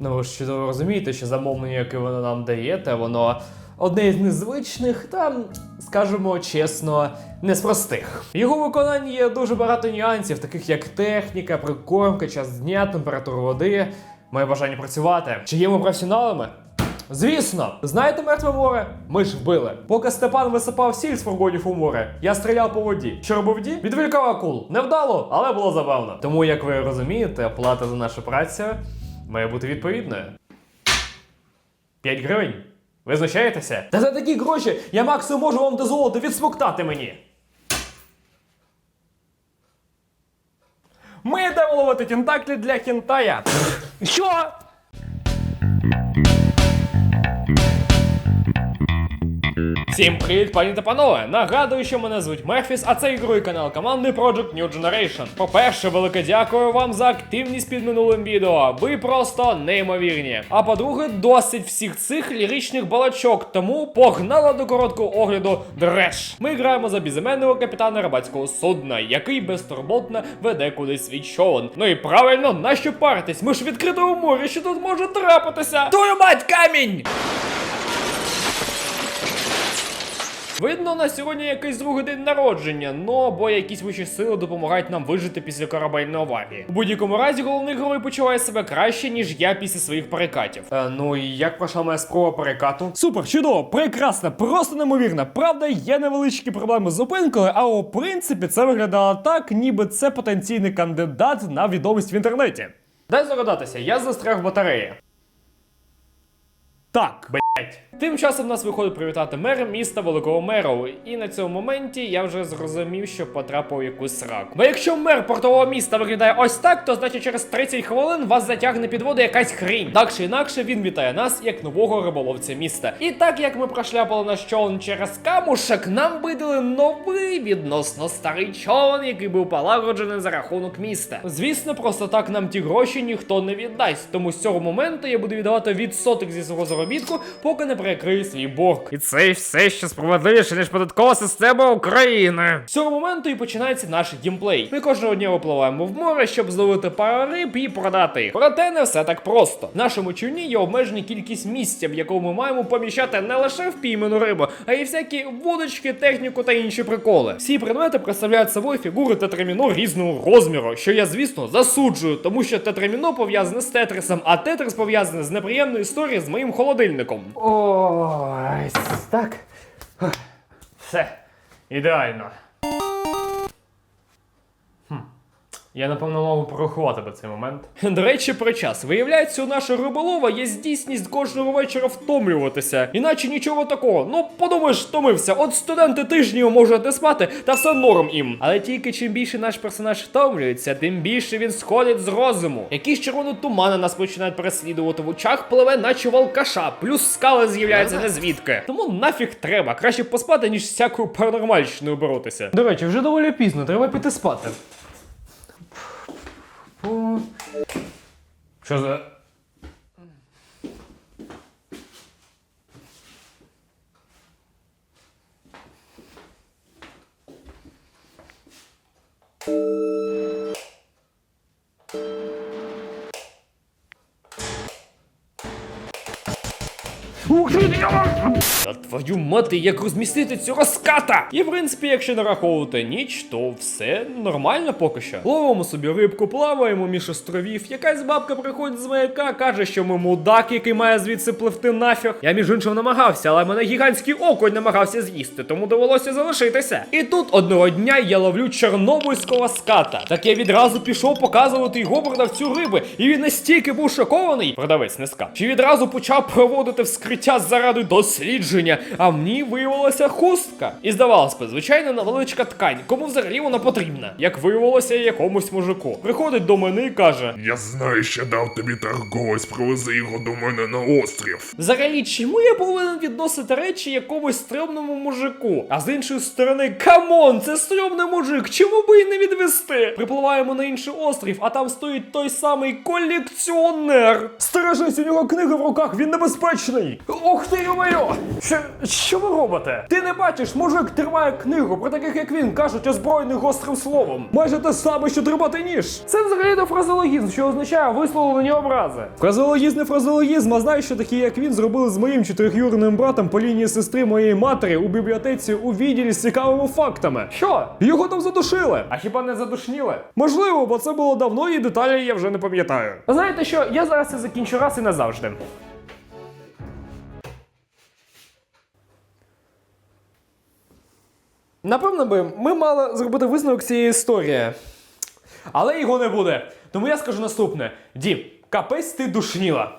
Ну ви ж розумієте, що замовлення, яке ви нам даєте, воно одне із незвичних та, скажімо чесно, не з простих. В його виконанні є дуже багато нюансів, таких як техніка, прикормка, час дня, температура води, моє бажання працювати. Чи є ми професіоналами? Звісно, знаєте мертве море? Ми ж вбили. Поки Степан висипав сіль з фургонів у море, я стріляв по воді. Що робив ді? Відволікав акул. Невдало, але було забавно. Тому, як ви розумієте, оплата за нашу працю має бути відповідною. 5 гривень. Ви знущаєтеся? Та за такі гроші я максимум можу вам дозволити відсмоктати мені. Ми йдемо ловити тентаклі для хінтая. Що? Всім привіт, пані та панове! Нагадую, що мене звуть Мефіс, а це ігровий канал команди Project New Generation. По-перше, велике дякую вам за активність під минулим відео. Ви просто неймовірні. А по-друге, досить всіх цих ліричних балачок, тому погнала до короткого огляду Дреш. Ми граємо за безіменного капітана рибацького судна, який безтурботно веде кудись свій човен. Ну і правильно, нащо паритись? Ми ж в відкритому морі, що тут може трапитися? Твою мать, камінь! Видно, на сьогодні якийсь другий день народження, ну бо якісь вищі сили допомагають нам вижити після корабельної аварії. У будь-якому разі головний герой почуває себе краще, ніж я після своїх перекатів. Е, ну і як пройшла моя спроба перекату? Супер, чудово, прекрасно, просто неймовірно. Правда, є невеличкі проблеми з зупинкою, а у принципі це виглядало так, ніби це потенційний кандидат на відомість в інтернеті. Дай здогадатися, я застряг батареї. Так. Тим часом нас виходить привітати мер міста Великого Меру, і на цьому моменті я вже зрозумів, що потрапив у якусь сраку. Бо якщо мер портового міста виглядає ось так, то значить через 30 хвилин вас затягне під воду якась хрінь. Так чи інакше він вітає нас як нового риболовця міста. І так як ми прошляпали наш човен через камушек, нам видали новий відносно старий човен, який був полагоджений за рахунок міста. Звісно, просто так нам ті гроші ніхто не віддасть. Тому з цього моменту я буду віддавати відсоток зі свого заробітку, поки не перекрию свій борг. І це все ще справедливіше, ніж податкова система України. З цього моменту і починається наш геймплей. Ми кожного дня випливаємо в море, щоб зловити пару риб і продати їх. Проте не все так просто. В нашому човні є обмежена кількість місця, в якому ми маємо поміщати не лише впійману рибу, а й всякі вудочки, техніку та інші приколи. Всі предмети представляють собою фігури тетраміно різного розміру, що я, звісно, засуджую, тому що тетраміно пов'язане з тетрисом, а тетрис пов'язаний з неприємною історією з моїм холодильником. Ось так. Все. Ідеально. Я напевно мав порахувати би цей момент. До речі, про час. Виявляється, у нашого риболова є здійсність кожного вечора втомлюватися. Іначе нічого такого. Ну, подумаєш, втомився. От студенти тижнів можуть не спати, та все норм їм. Але тільки чим більше наш персонаж втомлюється, тим більше він сходить з розуму. Якісь червоні тумани нас починають переслідувати в очах, пливе, наче волкаша, плюс скали з'являються не звідки. Тому нафіг треба. Краще поспати, ніж всякою паранормальщиною боротися. До речі, вже доволі пізно, треба піти спати. Що за. Та твою мати, як розмістити цього ската? І в принципі, якщо нараховувати ніч, то все нормально поки що. Ловимо собі рибку, плаваємо між островів. Якась бабка приходить з маяка, каже, що ми мудак, який має звідси пливти нафіг. Я між іншим намагався, але мене гігантський окунь намагався з'їсти, тому довелося залишитися. І тут одного дня я ловлю чорнобильського ската. Так я відразу пішов показувати його продавцю риби, і він настільки був шокований, продавець не скат, що відразу почав проводити вскриття заради дослідження, а мені виявилася хустка. І здавалось би, звичайно, невеличка ткань. Кому взагалі вона потрібна? Як виявилося, якомусь мужику. Приходить до мене і каже: Я знаю, що дав тобі торговець, привези його до мене на острів. Взагалі, чому я повинен відносити речі якомусь стрьомному мужику? А з іншої сторони, камон, це стрьомний мужик, чому би і не відвести? Припливаємо на інший острів, а там стоїть той самий колекціонер. Стережись, у нього книга в руках, він небезпечний. Ух ти йо Що, що ви робите? Ти не бачиш, мужик тримає книгу про таких як він, кажуть озброєних гострим словом. Майже те саме, що тримати ніж. Це взагалі не фразеологізм, що означає висловлені образи. Фразеологізм не фразеологізм, а знаєш, що такі як він зробили з моїм чотирьохюрним братом по лінії сестри моєї матері у бібліотеці у відділі з цікавими фактами. Що? Його там задушили. А хіба не задушніли? Можливо, бо це було давно і деталі я вже не пам'ятаю. Знаєте що, я зараз це закінчу раз і назавжди. Напевно би, ми мали зробити висновок цієї історії. Але його не буде. Тому я скажу наступне: Дім, капець ти душніла.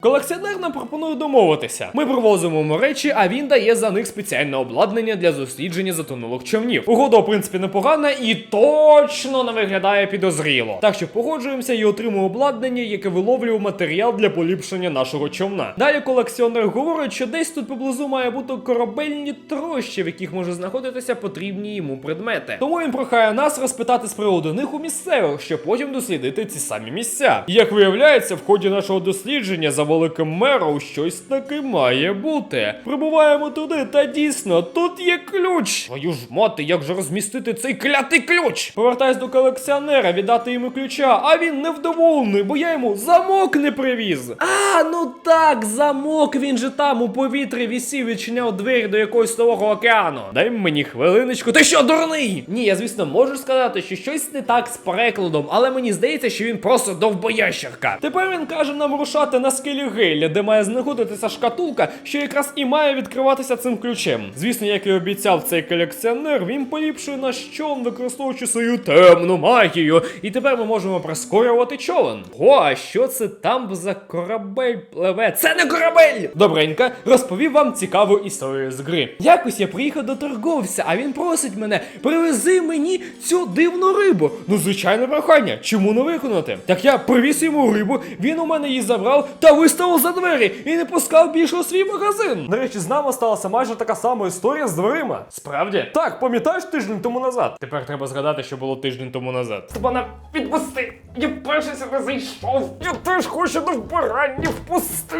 Колекціонер нам пропонує домовитися. Ми привозимо йому речі, а він дає за них спеціальне обладнання для дослідження затонулих човнів. Угода, в принципі, непогана і точно не виглядає підозріло. Так що погоджуємося і отримуємо обладнання, яке виловлює матеріал для поліпшення нашого човна. Далі колекціонер говорить, що десь тут поблизу має бути корабельні трощі, в яких може знаходитися потрібні йому предмети. Тому він прохає нас розпитати з приводу них у місцевих, щоб потім дослідити ці самі місця. Як виявляється, в ході нашого дослідження за великим мером щось таки має бути. Прибуваємо туди, та дійсно, тут є ключ. Твою ж мати, як же розмістити цей клятий ключ? Повертаюсь до колекціонера, віддати йому ключа, а він невдоволений, бо я йому замок не привіз. А, ну так, замок, він же там у повітрі вісів, відчиняв двері до якогось нового океану. Дай мені хвилиночку. Ти що, дурний? Ні, я звісно можу сказати, що щось не так з перекладом, але мені здається, що він просто довбоящерка. Тепер він каже нам рушати на скелі Гейля, де має знаходитися шкатулка, що якраз і має відкриватися цим ключем. Звісно, як і обіцяв цей колекціонер, він поліпшує наш човн, використовуючи свою темну магію. І тепер ми можемо прискорювати човен. О, а що це там за корабель пливе? Це не корабель! Добренько, розповів вам цікаву історію з гри. Якось я приїхав до торговця, а він просить мене, привези мені цю дивну рибу. Ну, звичайне прохання, чому не виконати? Так я привіз йому рибу, він у мене її забрав та виставив за двері і не пускав більше у свій магазин. До речі, з нами сталася майже така сама історія з дверима. Справді? Так, пам'ятаєш тиждень тому назад? Тепер треба згадати, що було тиждень тому назад. Степана, відпусти! Я перший сюди зайшов. Я теж хочу до вбирання впусти.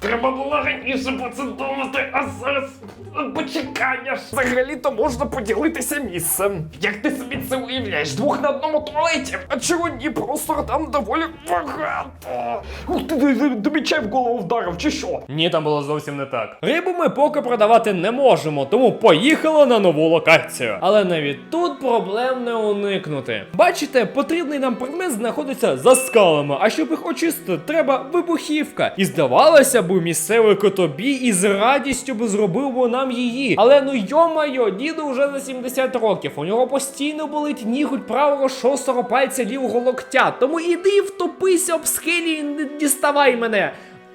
Треба було раніше про це думати, а зараз почекай, я ж взагалі-то можна поділитися місцем. Як ти собі це уявляєш? Двох на одному туалеті? А чого ні, просто там доволі багато. Ух ти, ти, ти, тобі чай в голову вдарив, чи що? Ні, там було зовсім не так. Рибу ми поки продавати не можемо, тому поїхали на нову локацію. Але навіть тут проблем не уникнути. Бачите, потрібний нам предмет знаходиться за скалами, а щоб їх очистити, треба вибухівка. І здавалося б, місцевий котобі із радістю би зробив би нам її. Але ну йо-майо, діду вже за 70 років. У нього постійно болить нігуть правого шостого пальця лівого локтя. Тому іди втопися об схилі і не діставай мене.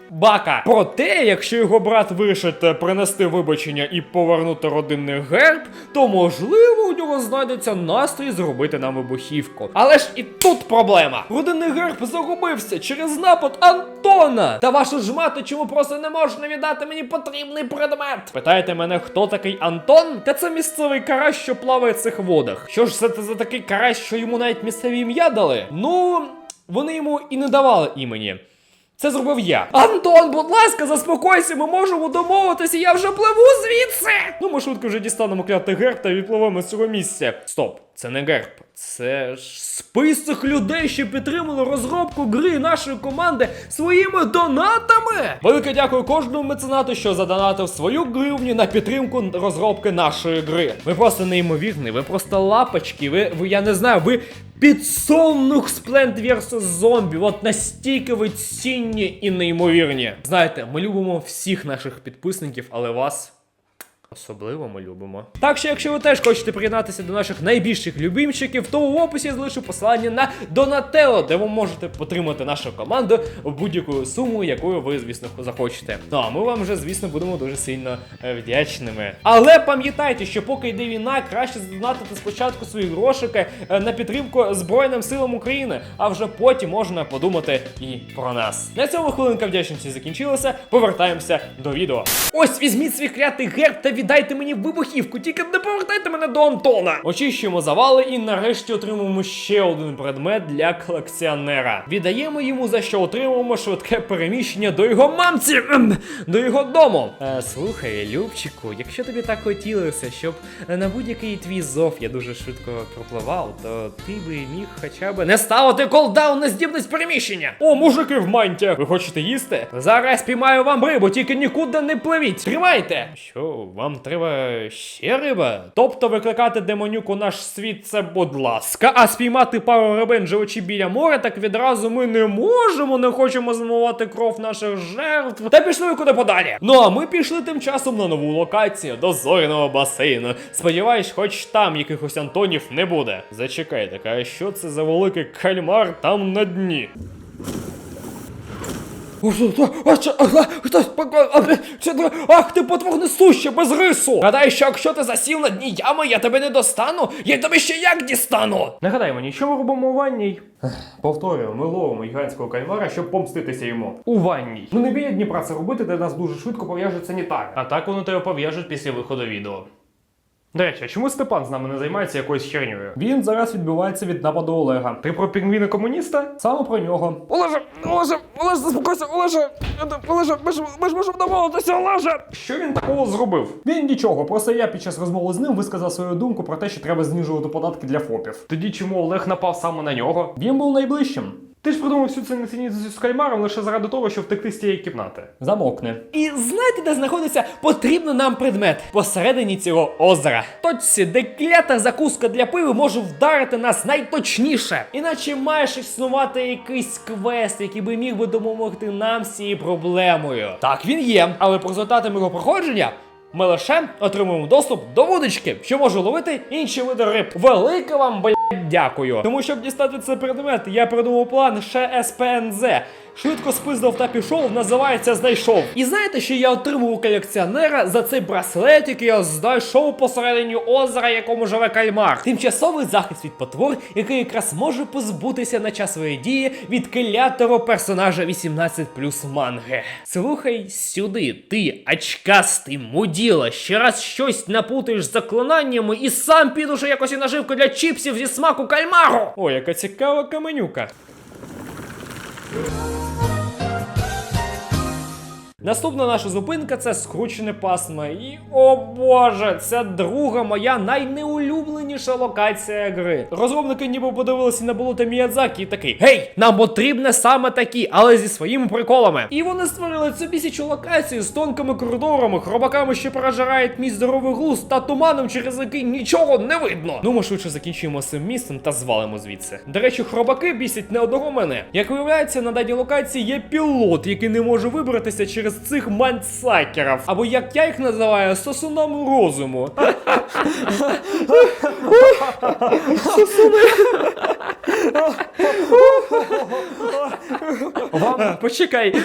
Бака. Проте, якщо його брат вирішить е, принести вибачення і повернути родинний герб, то можливо у нього знайдеться настрій зробити нам вибухівку. Але ж і тут проблема. Родинний герб загубився через напад Антона. Та вашу ж мати, чому просто не можна віддати мені потрібний предмет? Питаєте мене, хто такий Антон? Та це місцевий карась, що плаває в цих водах. Що ж це за такий карась, що йому навіть місцеві ім'я дали? Ну, вони йому і не давали імені. Це зробив я. Антон, будь ласка, заспокойся, ми можемо домовитися, я вже пливу звідси. Ну, ми швидко вже дістанемо клятий герб та відпливемо з цього місця. Стоп, це не герб, це ж список людей, що підтримали розробку гри нашої команди своїми донатами. Велике дякую кожному меценату, що задонатив свою гривню на підтримку розробки нашої гри. Ви просто неймовірні, ви просто лапочки, ви, ви я не знаю, ви Підсолнух Plant vs. Zombie, от настільки ви цінні і неймовірні. Знаєте, ми любимо всіх наших підписників, але вас. Особливо ми любимо. Так що, якщо ви теж хочете приєднатися до наших найбільших любимчиків, то в описі я залишу посилання на Донателло, де ви можете підтримати нашу команду в будь-яку суму, якою ви, звісно, захочете. Ну а ми вам вже, звісно, будемо дуже сильно е, вдячними. Але пам'ятайте, що поки йде війна, краще задонатити спочатку свої грошики е, на підтримку Збройним силам України, а вже потім можна подумати і про нас. На цьому хвилинка вдячності закінчилася. Повертаємося до відео. Ось візьміть свій клятий герб та віддайте мені вибухівку, тільки не повертайте мене до Антона. Очищуємо завали і нарешті отримуємо ще один предмет для колекціонера. Віддаємо йому за що отримуємо швидке переміщення до його мамці, ем, до його дому. Е, слухай, Любчику, якщо тобі так хотілося, щоб на будь-який твій зов я дуже швидко пропливав, то ти би міг хоча б не ставити колдаун на здібність переміщення. О, мужики в мантіях, ви хочете їсти? Зараз піймаю вам рибу, тільки нікуди не пливіть. Тримайте! Що, вам треба ще риба? Тобто викликати демонюк у наш світ це будь ласка, а спіймати пару рибин живучи біля моря, так відразу ми не можемо, не хочемо змивати кров наших жертв. Та пішли куди подалі. Ну а ми пішли тим часом на нову локацію до зоряного басейну. Сподіваюсь, хоч там якихось Антонів не буде. Зачекайте, а що це за великий кальмар там на дні? Ах, ти потворне суще без рису! Гадай, що якщо ти засів на дні ями, я тебе не достану, я тебе ще як дістану! Нагадай мені, що ми робимо у ванній? Повторюю, ми ловимо гігантського кальмара, щоб помститися йому. У ванній. Ну не біля Дніпра це робити, де нас дуже швидко пов'яжуть санітари. А так вони тебе пов'яжуть після виходу відео. До речі, а чому Степан з нами не займається якоюсь хернею? Він зараз відбивається від нападу Олега. Ти про пінгвіна комуніста? Саме про нього. Олеже, Олеже, Олеже, заспокойся, Олеже! Олеже, ми ж ми ж можемо домовитися, Олеже! Що він такого зробив? Він нічого, просто я під час розмови з ним висказав свою думку про те, що треба знижувати податки для ФОПів. Тоді чому Олег напав саме на нього? Він був найближчим. Ти ж придумав всю цю несенітницю з кальмаром лише заради того, щоб втекти з тієї кімнати. Замовкне. І знаєте, де знаходиться потрібний нам предмет посередині цього озера. Точці, де клята закуска для пиви може вдарити нас найточніше. Іначе маєш існувати якийсь квест, який би міг би допомогти нам з цією проблемою. Так, він є, але по результатам його проходження. Ми лише отримуємо доступ до вудочки, що може ловити інші види риб. Велике вам блядь, дякую. Тому щоб дістати цей предмет, я придумав план ще СПНЗ. Швидко спиздав та пішов, називається знайшов. І знаєте, що я отримав у колекціонера за цей браслет, який я знайшов посередині озера, якому живе кальмар. Тимчасовий захист від потвор, який якраз може позбутися на час своєї дії від клятерого персонажа 18 плюс манги. Слухай сюди, ти очкастий муділа, ще раз щось напутаєш заклинаннями і сам підеш у якось і наживку для чіпсів зі смаку кальмару. О, яка цікава каменюка. Наступна наша зупинка це скручене пасмо. І о боже, це друга моя найнеулюбленіша локація гри. Розробники ніби подивилися на болото Міядзакі і такий: Гей, нам потрібне саме такі, але зі своїми приколами. І вони створили цю бісячу локацію з тонкими коридорами, хробаками, що пережирають мій здоровий глузд та туманом, через який нічого не видно. Ну, ми швидше закінчуємо цим містом та звалимо звідси. До речі, хробаки бісять не одного мене. Як виявляється, на даній локації є пілот, який не може вибратися через цих мандсакерів. Або як я їх називаю, сосунами розуму. Вам почекай.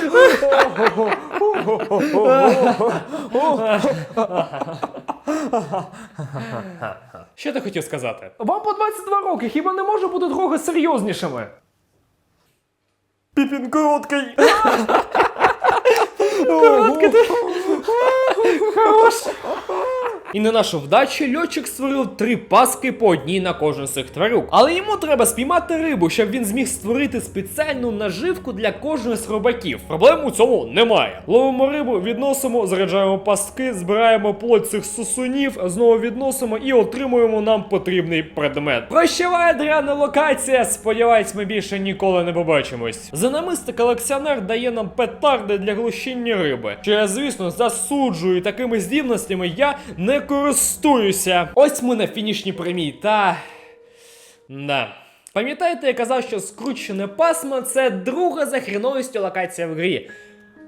Що ти хотів сказати? Вам по 22 роки, хіба не може бути трохи серйознішими? Піпін короткий. Короткий ты Хорош. І на нашу вдачу льотчик створив три паски по одній на кожен з цих тварюк. Але йому треба спіймати рибу, щоб він зміг створити спеціальну наживку для кожного з рибаків. Проблем у цьому немає. Ловимо рибу, відносимо, заряджаємо пастки, збираємо плоть цих сусунів, знову відносимо і отримуємо нам потрібний предмет. Прощавай, дряна локація! Сподіваюсь, ми більше ніколи не побачимось. За намисти колекціонер дає нам петарди для глушіння риби. Що я, звісно, засуджую такими здібностями я не користуюся. Ось ми на фінішній прямій, та. Да. Пам'ятаєте, я казав, що скручене пасмо це друга за хріновістю локація в грі.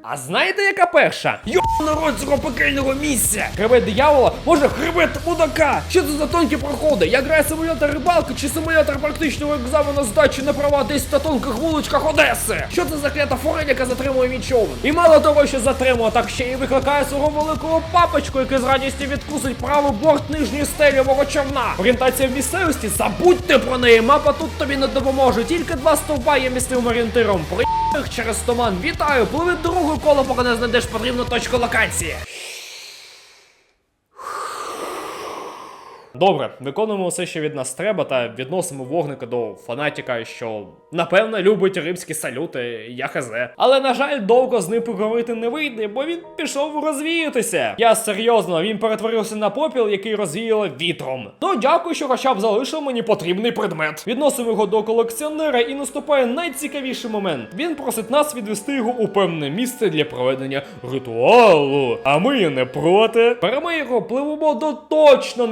А знаєте, яка перша? Йо народ цього пекельного місця! Хребет диявола, може хребет мудака! Що це за тонкі проходи? Я граю симулятор рибалки чи симулятор практичного екзамену здачі на права десь на тонких вуличках Одеси? Що це за клята форель, яка затримує мій човен? І мало того, що затримує, так ще й викликає свого великого папочку, який з радістю відкусить правий борт нижньої стелі мого човна. Орієнтація в місцевості, забудьте про неї, мапа тут тобі не допоможе. Тільки два стовпа є місцевим орієнтиром. При через туман. Вітаю! Пливи друге коло, поки не знайдеш потрібну точку локації. Добре, виконуємо все, що від нас треба, та відносимо вогника до фанатіка, що напевно любить римські салюти, я хз. Але на жаль, довго з ним поговорити не вийде, бо він пішов розвіятися. Я серйозно, він перетворився на попіл, який розвіяло вітром. Ну дякую, що хоча б залишив мені потрібний предмет. Відносимо його до колекціонера і наступає найцікавіший момент. Він просить нас відвести його у певне місце для проведення ритуалу. А ми не проти. Беремо його, пливемо до точно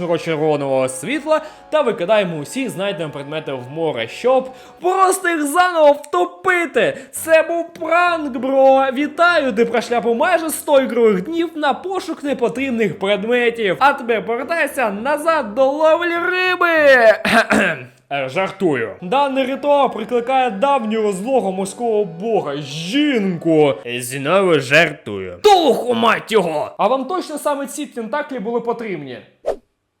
немоторошного червоного світла та викидаємо усі знайдені предмети в море, щоб просто їх заново втопити. Це був пранк, бро. Вітаю, ти прошляпав майже 100 ігрових днів на пошук непотрібних предметів. А тепер повертайся назад до ловлі риби. Е, Жартую. Даний ритуал прикликає давнього злого морського бога, жінку. Знову жартую. Туху, мать його! А вам точно саме ці тентаклі були потрібні?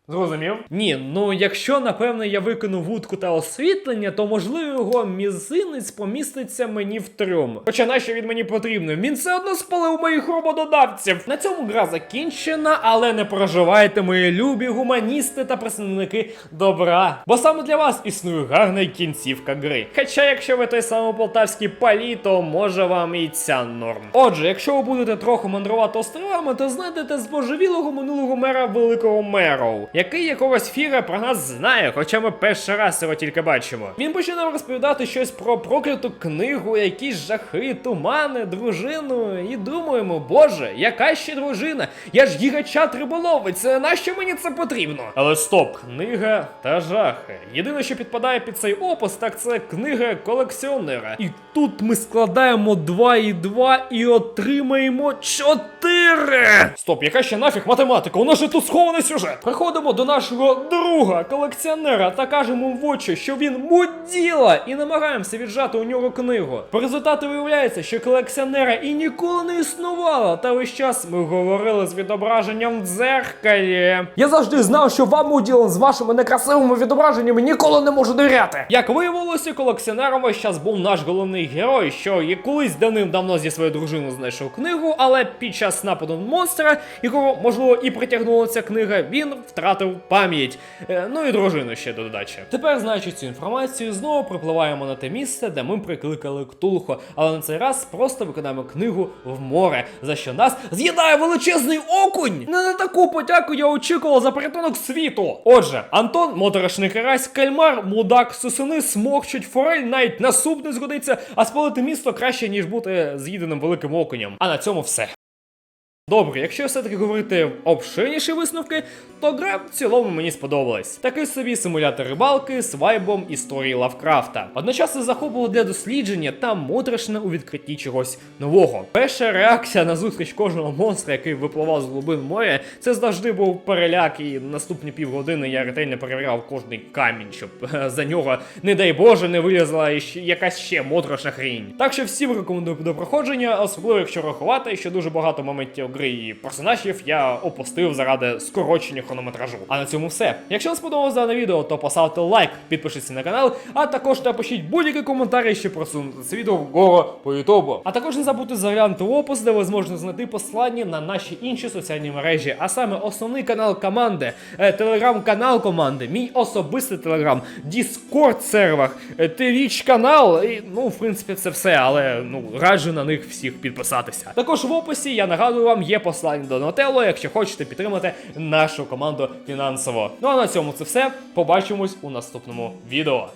Зрозумів? Ні, ну якщо напевно я викину вудку та освітлення, то можливо його мізинець поміститься мені в трьом. Хоча нащо він мені потрібен? Він все одно спалив моїх робододавців. На цьому гра закінчена, але не проживайте, мої любі гуманісти та представники добра. Бо саме для вас існує гарна кінцівка гри. Хоча, якщо ви той самий полтавський палі, то може вам і ця норм. Отже, якщо ви будете трохи мандрувати островами, то знайдете збожевілого минулого мера великого меру, який якогось фіра про нас знає, хоча ми перший раз його тільки бачимо. Він почне нам розповідати щось про прокляту книгу, якісь жахи, тумани, дружину. І думаємо, боже, яка ще дружина? Я ж гігачат риболовець, нащо мені це потрібно? Але стоп, книга та жахи. Єдине, що підпадає під цей опис, так це книга колекціонера. І тут ми складаємо 2 і 2 і отримаємо 4! Стоп, яка ще нафіг математика? У нас же тут схований сюжет. Приходимо до нашого друга, колекціонера, та кажемо в очі, що він муділа, і намагаємося віджати у нього книгу. По результату виявляється, що колекціонера і ніколи не існувало, та весь час ми говорили з відображенням в дзеркалі. Я завжди знав, що вам уділом з вашими некрасивими відображеннями ніколи не можу довіряти. Як виявилося, колекціонером весь час був наш головний герой, що і колись давним-давно зі своєю дружиною знайшов книгу, але під час нападу монстра, якого можливо і притягнула ця книга, він втратив пам'ять. Е, ну і дружину ще до додачі. Тепер, знаючи цю інформацію, знову припливаємо на те місце, де ми прикликали Ктулху, але на цей раз просто викидаємо книгу в море, за що нас з'їдає величезний окунь. Не на таку потяку я очікував за порятунок світу. Отже, Антон, моторошний карась, кальмар, мудак, сусини, смокчуть, форель, навіть на суп не згодиться, а спалити місто краще, ніж бути з'їденим великим окунем. А на цьому все. Добре, якщо все-таки говорити обширніші висновки, то гра в цілому мені сподобалась. Такий собі симулятор рибалки з вайбом історії Лавкрафта. Одночасно захоплювало для дослідження та моторошне у відкритті чогось нового. Перша реакція на зустріч кожного монстра, який випливав з глибин моря, це завжди був переляк, і наступні півгодини я ретельно перевіряв кожний камінь, щоб е, за нього, не дай Боже, не вилізла якась ще моторошна хрінь. Так що всім рекомендую до проходження, особливо якщо рахувати, що дуже багато моментів гри і персонажів я опустив заради скорочення хронометражу. А на цьому все. Якщо вам сподобалось дане відео, то поставте лайк, підпишіться на канал, а також напишіть будь-які коментарі, щоб просунути це відео вгору по Ютубу. А також не забудьте заглянути в опис, де ви зможете знайти посилання на наші інші соціальні мережі, а саме основний канал команди, е, телеграм-канал команди, мій особистий телеграм, Discord сервер, Твіч канал. І, ну, в принципі, це все, але ну раджу на них всіх підписатися. Також в описі я нагадую вам є посилання до Нотелло, якщо хочете підтримати нашу команду фінансово. Ну а на цьому це все. Побачимось у наступному відео.